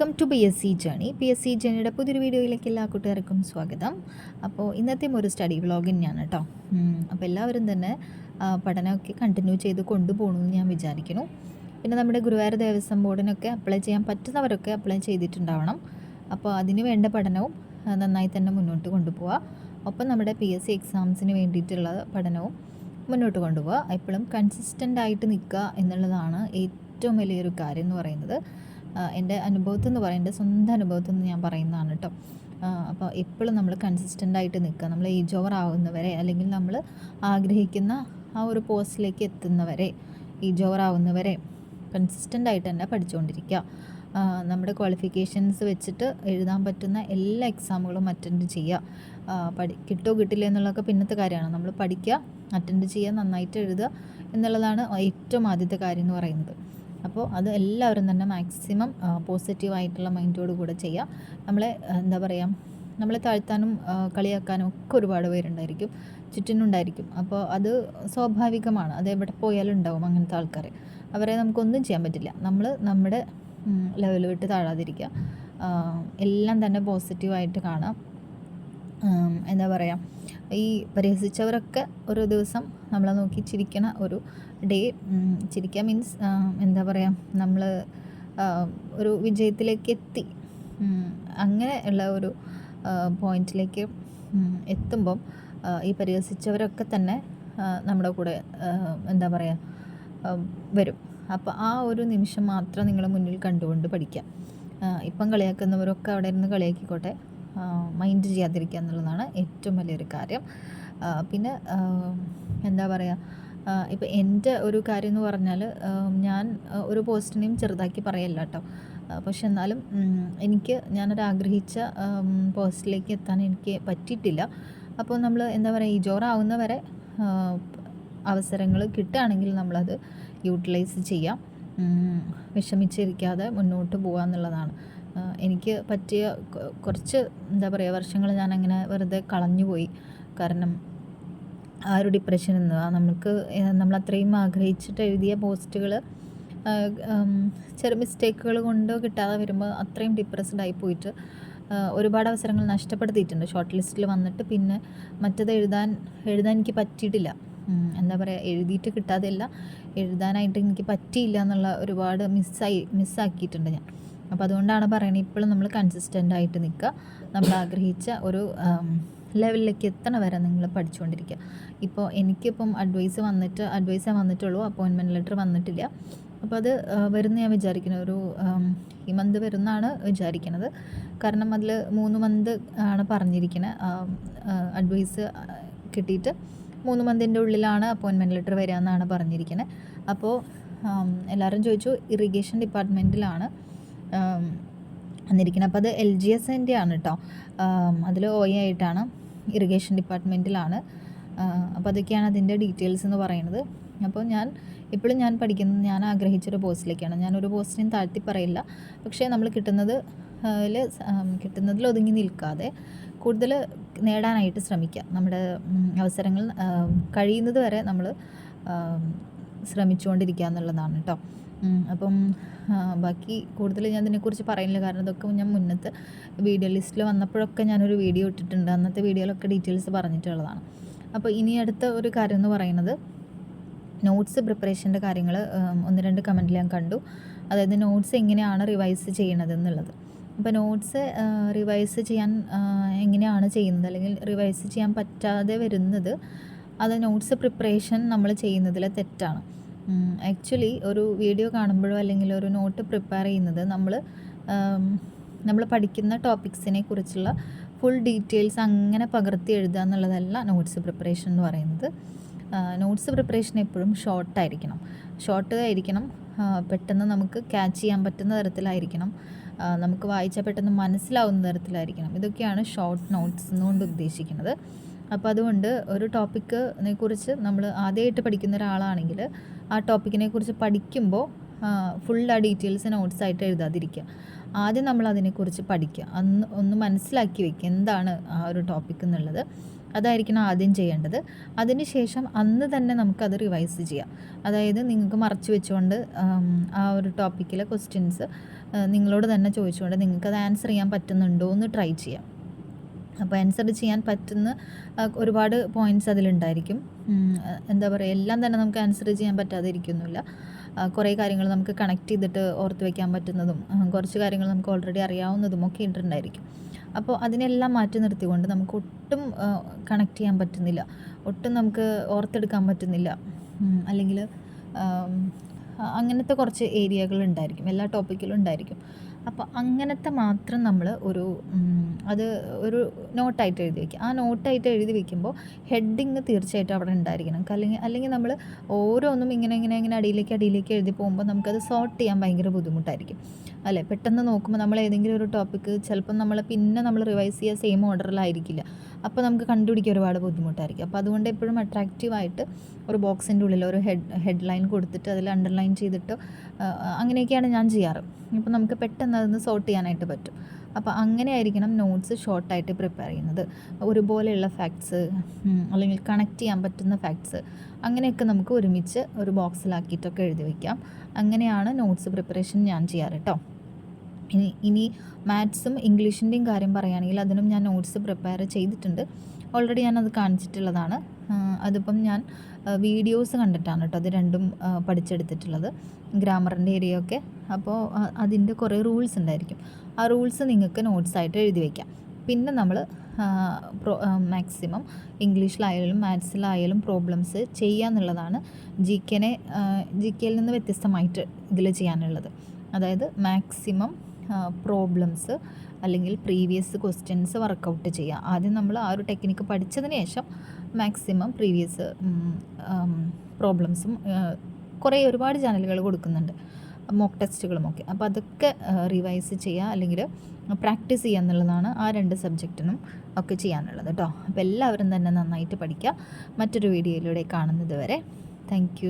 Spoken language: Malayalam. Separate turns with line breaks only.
Welcome to P S C journey P S C ജേണിയുടെ പുതിയൊരു വീഡിയോയിലേക്ക് എല്ലാ കൂട്ടുകാർക്കും സ്വാഗതം. അപ്പോൾ ഇന്നത്തെയും ഒരു സ്റ്റഡി വ്ളോഗ് തന്നെയാണ് കേട്ടോ അപ്പോൾ എല്ലാവരും തന്നെ പഠനമൊക്കെ കണ്ടിന്യൂ ചെയ്ത് കൊണ്ടുപോകണമെന്ന് ഞാൻ വിചാരിക്കുന്നു. പിന്നെ നമ്മുടെ ഗുരുവായൂർ ദേവസ്വം ബോർഡിനൊക്കെ അപ്ലൈ ചെയ്യാൻ പറ്റുന്നവരൊക്കെ അപ്ലൈ ചെയ്തിട്ടുണ്ടാവണം. അപ്പോൾ അതിന് വേണ്ട പഠനവും നന്നായി തന്നെ മുന്നോട്ട് കൊണ്ടുപോവുക ഒപ്പം നമ്മുടെ പി എസ് സി എക്സാംസിന് വേണ്ടിയിട്ടുള്ള പഠനവും മുന്നോട്ട് കൊണ്ടുപോവുക എപ്പോഴും കൺസിസ്റ്റന്റ് ആയിട്ട് നിൽക്കുക എന്നുള്ളതാണ് ഏറ്റവും വലിയൊരു കാര്യം എന്ന് പറയുന്നത്. എന്റെ അനുഭവത്തിൽ നിന്ന് പറയാം. എന്റെ സ്വന്തം അനുഭവത്തിൽ നിന്ന് ഞാൻ പറയുന്നതാണ് കേട്ടോ അപ്പോൾ എപ്പോഴും നമ്മൾ കൺസിസ്റ്റന്റ് ആയിട്ട് നിൽക്കുക. നമ്മൾ ഏജ് ഓവർ ആവുന്നവരെ അല്ലെങ്കിൽ നമ്മൾ ആഗ്രഹിക്കുന്ന ആ ഒരു പോസ്റ്റിലേക്ക് എത്തുന്നവരെ ഏജ് ഓവർ ആവുന്നവരെ കൺസിസ്റ്റന്റ് ആയിട്ട് തന്നെ പഠിച്ചുകൊണ്ടിരിക്കുക. നമ്മുടെ ക്വാളിഫിക്കേഷൻസ് വെച്ചിട്ട് എഴുതാൻ പറ്റുന്ന എല്ലാ എക്സാമുകളും അറ്റൻഡ് ചെയ്യുക. പഠി കിട്ടോ കിട്ടില്ല എന്നുള്ളതൊക്കെ പിന്നത്തെ കാര്യമാണ്. നമ്മൾ പഠിക്കുക അറ്റൻഡ് ചെയ്യുക നന്നായിട്ട് എഴുതുക എന്നുള്ളതാണ് ഏറ്റവും ആദ്യത്തെ കാര്യം എന്ന് പറയുന്നത്. അപ്പോൾ അത് എല്ലാവരും തന്നെ മാക്സിമം പോസിറ്റീവായിട്ടുള്ള മൈൻഡോട് കൂടെ ചെയ്യുക നമ്മളെ എന്താ പറയുക നമ്മളെ താഴ്ത്താനും കളിയാക്കാനും ഒക്കെ ഒരുപാട് പേരുണ്ടായിരിക്കും ചുറ്റിനുണ്ടായിരിക്കും. അപ്പോൾ അത് സ്വാഭാവികമാണ്. അത് എവിടെ പോയാലും ഉണ്ടാവും അങ്ങനത്തെ ആൾക്കാർ അവരെ നമുക്കൊന്നും ചെയ്യാൻ പറ്റില്ല. നമ്മൾ നമ്മുടെ ലെവൽ വിട്ട് താഴാതിരിക്കുക. എല്ലാം തന്നെ പോസിറ്റീവായിട്ട് കാണാം. എന്താ പറയുക ഈ പരിഹസിച്ചവരൊക്കെ ഒരു ദിവസം നമ്മളെ നോക്കി ചിരിക്കണ ഒരു ഡേ. ചിരിക്കുക മീൻസ് എന്താ പറയുക നമ്മൾ ഒരു വിജയത്തിലേക്ക് എത്തി. അങ്ങനെ ഉള്ള ഒരു പോയിന്റിലേക്ക് എത്തുമ്പം ഈ പരിഹസിച്ചവരൊക്കെ തന്നെ നമ്മുടെ കൂടെ എന്താ പറയുക വരും. അപ്പോൾ ആ ഒരു നിമിഷം മാത്രം നിങ്ങൾ മുന്നിൽ കണ്ടുകൊണ്ട് പഠിക്കാം. ഇപ്പം കളിയാക്കുന്നവരൊക്കെ അവിടെ ഇരുന്ന് കളിയാക്കിക്കോട്ടെ. മൈൻഡ് ചെയ്യാതിരിക്കുക എന്നുള്ളതാണ് ഏറ്റവും വലിയൊരു കാര്യം. പിന്നെ എന്താ പറയുക ഇപ്പോൾ എന്റെ ഒരു കാര്യം എന്ന് പറഞ്ഞാൽ ഞാൻ ഒരു പോസ്റ്റിനെയും ചെറുതാക്കി പറയല്ല കേട്ടോ. പക്ഷെ എന്നാലും എനിക്ക് ഞാനൊരു ആഗ്രഹിച്ച പോസ്റ്റിലേക്ക് എത്താൻ എനിക്ക് പറ്റിയിട്ടില്ല. അപ്പോൾ നമ്മൾ എന്താ പറയുക ഈ ജോറാവുന്നവരെ അവസരങ്ങൾ കിട്ടുകയാണെങ്കിൽ നമ്മളത് യൂട്ടിലൈസ് ചെയ്യാം. വിഷമിച്ചിരിക്കാതെ മുന്നോട്ട് പോകുക എന്നുള്ളതാണ് എനിക്ക് പറ്റിയ കുറച്ച് എന്താ പറയുക വർഷങ്ങൾ ഞാനങ്ങനെ വെറുതെ കളഞ്ഞുപോയി. കാരണം ആ ഒരു ഡിപ്രഷൻ എന്ന്. നമുക്ക് നമ്മൾ അത്രയും ആഗ്രഹിച്ചിട്ട് എഴുതിയ പോസ്റ്റുകൾ ചെറിയ മിസ്റ്റേക്കുകൾ കൊണ്ടോ കിട്ടാതെ വരുമ്പോൾ അത്രയും ഡിപ്രസ്ഡ് ആയി പോയിട്ട് ഒരുപാട് അവസരങ്ങൾ നഷ്ടപ്പെടുത്തിയിട്ടുണ്ട്. ഷോർട്ട് ലിസ്റ്റിൽ വന്നിട്ട് പിന്നെ മറ്റത് എഴുതാൻ എഴുതാൻ എനിക്ക് പറ്റിയിട്ടില്ല. എന്താ പറയുക എഴുതിയിട്ട് കിട്ടാതെയല്ല എഴുതാനായിട്ട് എനിക്ക് പറ്റിയില്ല എന്നുള്ള ഒരുപാട് മിസ്സായി മിസ്സാക്കിയിട്ടുണ്ട് ഞാൻ. അപ്പോൾ അതുകൊണ്ടാണ് പറയുന്നത് ഇപ്പോഴും നമ്മൾ കൺസിസ്റ്റന്റ് ആയിട്ട് നിൽക്കുക. നമ്മൾ ആഗ്രഹിച്ച ഒരു ലെവലിലേക്ക് എത്തണ വരെ നിങ്ങൾ പഠിച്ചുകൊണ്ടിരിക്കുക. ഇപ്പോൾ എനിക്കിപ്പം അഡ്വൈസ് വന്നിട്ട് അഡ്വൈസേ വന്നിട്ടുള്ളൂ അപ്പോയിൻമെന്റ് ലെറ്റർ വന്നിട്ടില്ല. അപ്പോൾ അത് വരുന്ന ഞാൻ വിചാരിക്കുന്നു. ഒരു ഈ മന്ത് വരുന്നാണ് വിചാരിക്കുന്നത് കാരണം അതിൽ മൂന്ന് മന്ത് ആണ് പറഞ്ഞിരിക്കുന്നത് അഡ്വൈസ് കിട്ടിയിട്ട് മൂന്ന് മന്തിന്റെ ഉള്ളിലാണ് അപ്പോയിൻമെന്റ് ലെറ്റർ വരിക എന്നാണ് പറഞ്ഞിരിക്കുന്നത് അപ്പോൾ എല്ലാവരും ചോദിച്ചു ഇറിഗേഷൻ ഡിപ്പാർട്ട്മെന്റിലാണ് വന്നിരിക്കുന്നത്. അപ്പോൾ അത് എൽ ജി എസിന്റെ ആണ് കേട്ടോ അതിൽ ഒ ആയിട്ടാണ് ഇറിഗേഷൻ ഡിപ്പാർട്ട്മെന്റിലാണ് അപ്പോൾ അതൊക്കെയാണ് അതിന്റെ ഡീറ്റെയിൽസ് എന്ന് പറയുന്നത്. അപ്പോൾ ഞാൻ ഇപ്പോഴും ഞാൻ പഠിക്കുന്നത് ഞാൻ ആഗ്രഹിച്ചൊരു പോസ്റ്റിലേക്കാണ്. ഞാനൊരു പോസ്റ്റിനും താഴ്ത്തി പറയില്ല. പക്ഷേ നമ്മൾ കിട്ടുന്നത് കിട്ടുന്നതിൽ ഒതുങ്ങി നിൽക്കാതെ കൂടുതൽ നേടാനായിട്ട് ശ്രമിക്കുക. നമ്മുടെ അവസരങ്ങൾ കഴിയുന്നത് വരെ നമ്മൾ ശ്രമിച്ചുകൊണ്ടിരിക്കുക എന്നുള്ളതാണ് കേട്ടോ അപ്പം ബാക്കി കൂടുതൽ ഞാൻ ഇതിനെക്കുറിച്ച് പറയുന്നില്ല. കാരണം ഇതൊക്കെ ഞാൻ മുന്നത്തെ വീഡിയോ ലിസ്റ്റിൽ വന്നപ്പോഴൊക്കെ ഞാനൊരു വീഡിയോ ഇട്ടിട്ടുണ്ട്. അന്നത്തെ വീഡിയോയിലൊക്കെ ഡീറ്റെയിൽസ് പറഞ്ഞിട്ടുള്ളതാണ്. അപ്പോൾ ഇനി അടുത്ത ഒരു കാര്യം എന്ന് പറയുന്നത് നോട്ട്സ് പ്രിപ്പറേഷന്റെ കാര്യങ്ങൾ ഒന്ന് രണ്ട് കമന്റിൽ ഞാൻ കണ്ടു. അതായത് നോട്ട്സ് എങ്ങനെയാണ് റിവൈസ് ചെയ്യണത് എന്നുള്ളത്. അപ്പോൾ നോട്ട്സ് റിവൈസ് ചെയ്യാൻ എങ്ങനെയാണ് ചെയ്യുന്നത്? അല്ലെങ്കിൽ റിവൈസ് ചെയ്യാൻ പറ്റാതെ വരുന്നത് അത് നോട്ട്സ് പ്രിപ്പറേഷൻ നമ്മൾ ചെയ്യുന്നതിലെ തെറ്റാണ്. ആക്ച്വലി ഒരു വീഡിയോ കാണുമ്പോഴോ അല്ലെങ്കിൽ ഒരു നോട്ട് പ്രിപ്പയർ ചെയ്യുന്നത് നമ്മൾ നമ്മൾ പഠിക്കുന്ന ടോപ്പിക്സിനെ കുറിച്ചുള്ള ഫുൾ ഡീറ്റെയിൽസ് അങ്ങനെ പകർത്തി എഴുതുക എന്നുള്ളതല്ല നോട്ട്സ് പ്രിപ്പറേഷൻ എന്ന് പറയുന്നത്. നോട്ട്സ് പ്രിപ്പറേഷൻ എപ്പോഴും ഷോർട്ടായിരിക്കണം ഷോർട്ട് ആയിരിക്കണം. പെട്ടെന്ന് നമുക്ക് ക്യാച്ച് ചെയ്യാൻ പറ്റുന്ന തരത്തിലായിരിക്കണം. നമുക്ക് വായിച്ചാൽ പെട്ടെന്ന് മനസ്സിലാവുന്ന തരത്തിലായിരിക്കണം. ഇതൊക്കെയാണ് ഷോർട്ട് നോട്ട്സ് എന്നുകൊണ്ട് ഉദ്ദേശിക്കുന്നത്. അപ്പോൾ അതുകൊണ്ട് ഒരു ടോപ്പിക്കിനെ കുറിച്ച് നമ്മൾ ആദ്യമായിട്ട് പഠിക്കുന്ന ഒരാളാണെങ്കിൽ ആ ടോപ്പിക്കിനെ കുറിച്ച് പഠിക്കുമ്പോൾ ഫുൾ ആ ഡീറ്റെയിൽസ് നോട്ട്സ് ആയിട്ട് എഴുതാതിരിക്കുക. ആദ്യം നമ്മൾ അതിനെക്കുറിച്ച് പഠിക്കുക. അന്ന് ഒന്ന് മനസ്സിലാക്കി വെക്കുക എന്താണ് ആ ഒരു ടോപ്പിക് എന്നുള്ളത്. അതായിരിക്കണം ആദ്യം ചെയ്യേണ്ടത്. അതിനുശേഷം അന്ന് തന്നെ നമുക്കത് റിവൈസ് ചെയ്യാം. അതായത് നിങ്ങൾക്ക് മറച്ചു വെച്ചുകൊണ്ട് ആ ഒരു ടോപ്പിക്കിലെ ക്വസ്റ്റ്യൻസ് നിങ്ങളോട് തന്നെ ചോദിച്ചുകൊണ്ട് നിങ്ങൾക്കത് ആൻസർ ചെയ്യാൻ പറ്റുന്നുണ്ടോ എന്ന് ട്രൈ ചെയ്യാം. അപ്പോൾ ആൻസർ ചെയ്യാൻ പറ്റുന്ന ഒരുപാട് പോയിന്റ്സ് അതിലുണ്ടായിരിക്കും. എന്താ പറയുക എല്ലാം തന്നെ നമുക്ക് ആൻസർ ചെയ്യാൻ പറ്റാതിരിക്കുന്നില്ല. കുറേ കാര്യങ്ങൾ നമുക്ക് കണക്ട് ചെയ്തിട്ട് ഓർത്ത് വെക്കാൻ പറ്റുന്നതും കുറച്ച് കാര്യങ്ങൾ നമുക്ക് ഓൾറെഡി അറിയാവുന്നതും ഒക്കെ ഇട്ടിട്ടുണ്ടായിരിക്കും അപ്പോൾ അതിനെല്ലാം മാറ്റി നിർത്തിക്കൊണ്ട് നമുക്ക് ഒട്ടും കണക്ട് ചെയ്യാൻ പറ്റുന്നില്ല. ഒട്ടും നമുക്ക് ഓർത്തെടുക്കാൻ പറ്റുന്നില്ല. അല്ലെങ്കിൽ അങ്ങനത്തെ കുറച്ച് ഏരിയകൾ ഉണ്ടായിരിക്കും. എല്ലാ ടോപ്പിക്കിലും ഉണ്ടായിരിക്കും. അപ്പോൾ അങ്ങനത്തെ മാത്രം നമ്മൾ ഒരു അത് ഒരു നോട്ടായിട്ട് എഴുതി വയ്ക്കുക ആ നോട്ടായിട്ട് എഴുതി വയ്ക്കുമ്പോൾ ഹെഡിങ് തീർച്ചയായിട്ടും അവിടെ ഉണ്ടായിരിക്കണം. അല്ലെങ്കിൽ അല്ലെങ്കിൽ നമ്മൾ ഓരോന്നും ഇങ്ങനെ ഇങ്ങനെ ഇങ്ങനെ അടിയിലേക്ക് അടിയിലേക്ക് എഴുതി പോകുമ്പോൾ നമുക്കത് സോർട്ട് ചെയ്യാൻ ഭയങ്കര ബുദ്ധിമുട്ടായിരിക്കും. അല്ലേ? പെട്ടെന്ന് നോക്കുമ്പോൾ നമ്മൾ ഏതെങ്കിലും ഒരു ടോപ്പിക്ക് ചിലപ്പം നമ്മൾ പിന്നെ നമ്മൾ റിവൈസ് ചെയ്യുക സെയിം ഓർഡറിലായിരിക്കില്ല അപ്പോൾ നമുക്ക് കണ്ടുപിടിക്കാൻ ഒരുപാട് ബുദ്ധിമുട്ടായിരിക്കും. അപ്പോൾ അതുകൊണ്ട് എപ്പോഴും അട്രാക്റ്റീവായിട്ട് ഒരു ബോക്സിന്റെ ഉള്ളിൽ ഒരു ഹെഡ് ഹെഡ്ലൈൻ കൊടുത്തിട്ട് അതിൽ അണ്ടർലൈൻ ചെയ്തിട്ട് അങ്ങനെയൊക്കെയാണ് ഞാൻ ചെയ്യാറ്. അപ്പോൾ നമുക്ക് പെട്ടെന്ന് അതൊന്ന് സോർട്ട് ചെയ്യാനായിട്ട് പറ്റും. അപ്പോൾ അങ്ങനെ ആയിരിക്കണം നോട്ട്സ് ഷോർട്ടായിട്ട് പ്രിപ്പയർ ചെയ്യുന്നത്. ഒരുപോലെയുള്ള ഫാക്ട്സ് അല്ലെങ്കിൽ കണക്ട് ചെയ്യാൻ പറ്റുന്ന ഫാക്ട്സ് അങ്ങനെയൊക്കെ നമുക്ക് ഒരുമിച്ച് ഒരു ബോക്സിലാക്കിയിട്ടൊക്കെ എഴുതി വയ്ക്കാം അങ്ങനെയാണ് നോട്ട്സ് പ്രിപ്പറേഷൻ ഞാൻ ചെയ്യാറ് കേട്ടോ ഇനി ഇനി മാത്സും ഇംഗ്ലീഷിന്റെയും കാര്യം പറയുകയാണെങ്കിൽ അതിനും ഞാൻ നോട്ട്സ് പ്രിപ്പയർ ചെയ്തിട്ടുണ്ട്. ഓൾറെഡി ഞാനത് കാണിച്ചിട്ടുള്ളതാണ്. അതിപ്പം ഞാൻ വീഡിയോസ് കണ്ടിട്ടാണ് കേട്ടോ അത് രണ്ടും പഠിച്ചെടുത്തിട്ടുള്ളത്. ഗ്രാമറിന്റെ ഏരിയ ഒക്കെ അപ്പോൾ അതിന്റെ കുറേ റൂൾസ് ഉണ്ടായിരിക്കും. ആ റൂൾസ് നിങ്ങൾക്ക് നോട്ട്സ് ആയിട്ട് എഴുതി വയ്ക്കാം പിന്നെ നമ്മൾ മാക്സിമം ഇംഗ്ലീഷിലായാലും മാത്സിലായാലും പ്രോബ്ലംസ് ചെയ്യുക എന്നുള്ളതാണ് ജി കെനെ ജി കെയിൽ നിന്ന് വ്യത്യസ്തമായിട്ട് ഇതിൽ ചെയ്യാനുള്ളത്. അതായത് മാക്സിമം പ്രോബ്ലംസ് അല്ലെങ്കിൽ പ്രീവിയസ് ക്വസ്റ്റ്യൻസ് വർക്കൗട്ട് ചെയ്യുക ആദ്യം നമ്മൾ ആ ഒരു ടെക്നിക്ക് പഠിച്ചതിന് ശേഷം മാക്സിമം പ്രീവിയസ് പ്രോബ്ലംസും കുറേ ഒരുപാട് ചാനലുകൾ കൊടുക്കുന്നുണ്ട്. മോക്ക് ടെസ്റ്റുകളുമൊക്കെ അപ്പോൾ അതൊക്കെ റിവൈസ് ചെയ്യുക അല്ലെങ്കിൽ പ്രാക്ടീസ് ചെയ്യുക എന്നുള്ളതാണ് ആ രണ്ട് സബ്ജക്റ്റിനും ഒക്കെ ചെയ്യാനുള്ളത് കേട്ടോ. അപ്പോൾ എല്ലാവരും തന്നെ നന്നായിട്ട് പഠിക്കുക. മറ്റൊരു വീഡിയോയിലൂടെ കാണുന്നത് വരെ. താങ്ക്